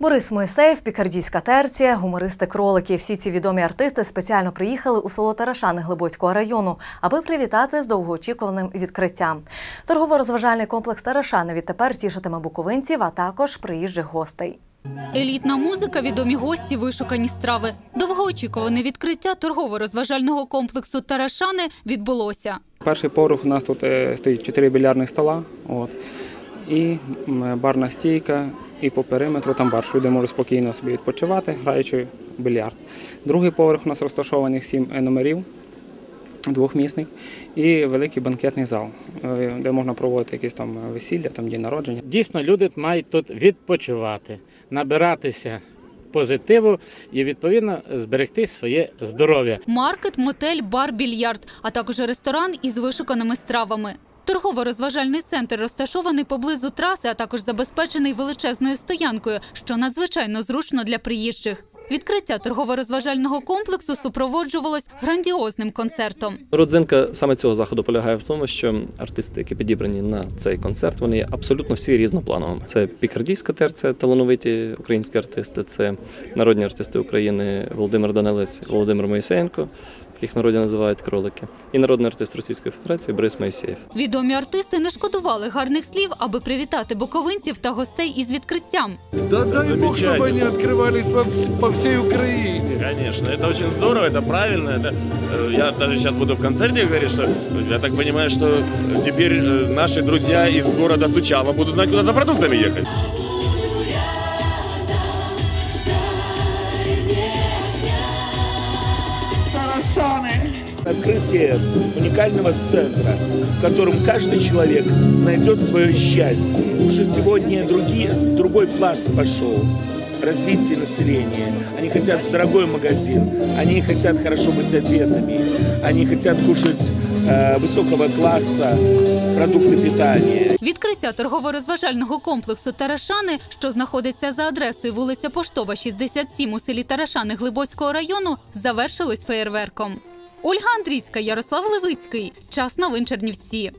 Борис Моїсеєв, Пікардійська терція, гумористи кролики. Всі ці відомі артисти спеціально приїхали у село Тарашани Глибоцького району, аби привітати з довгоочікуваним відкриттям. Торгово-розважальний комплекс Тарашани відтепер тішитиме буковинців, а також приїжджих гостей. Елітна музика, відомі гості, вишукані страви. Довгоочікуване відкриття торгово-розважального комплексу Тарашани відбулося. Перший поверх у нас тут е, стоїть чотири більярдних стола, от, і барна стійка, і по периметру там бар, що люди можуть спокійно собі відпочивати, граючи в більярд. Другий поверх у нас розташованих сім номерів двохмісних і великий банкетний зал, е, де можна проводити якісь там весілля, там дні народження. Дійсно, люди мають тут відпочивати, набиратися позитиву і відповідно зберегти своє здоров'я. Маркет, мотель, бар, більярд, а також ресторан із вишуканими стравами. Торгово-розважальний центр розташований поблизу траси, а також забезпечений величезною стоянкою, що надзвичайно зручно для приїжджих. Відкриття торгово-розважального комплексу супроводжувалось грандіозним концертом. Родзинка саме цього заходу полягає в тому, що артисти, які підібрані на цей концерт, вони абсолютно всі різноплановими. Це пікардійська терція, талановиті українські артисти, це народні артисти України Володимир Данилець, Володимир Моїсеєнко, яких народі називають кролики, і народний артист Російської Федерації Борис Моїсеєв. Відомі артисти не шкодували гарних слів, аби привітати буковинців та гостей із відкриттям. Да дай бог, чтобы они открывались по, вс- по всей Украине. Конечно, это очень здорово, это правильно. Это, э, я даже сейчас буду в концерте говорить, что я так понимаю, что теперь э, наши друзья из города Сучава будут знать, куда за продуктами Ехать. Открытие уникального центра, в котором каждый человек найдет свое счастье. Уже сегодня другие, другой пласт пошел. Развитие населения. Они хотят в дорогой магазин, они хотят хорошо быть одетыми, они хотят кушать э, высокого класса продукты питания. Відкриття торгово-розважального комплексу Тарашани, що знаходиться за адресою вулиця Поштова, 67 у селі Тарашани Глибоцького району, завершилось феєрверком. Ольга Андрійська, Ярослав Левицький. Час новин Чернівці.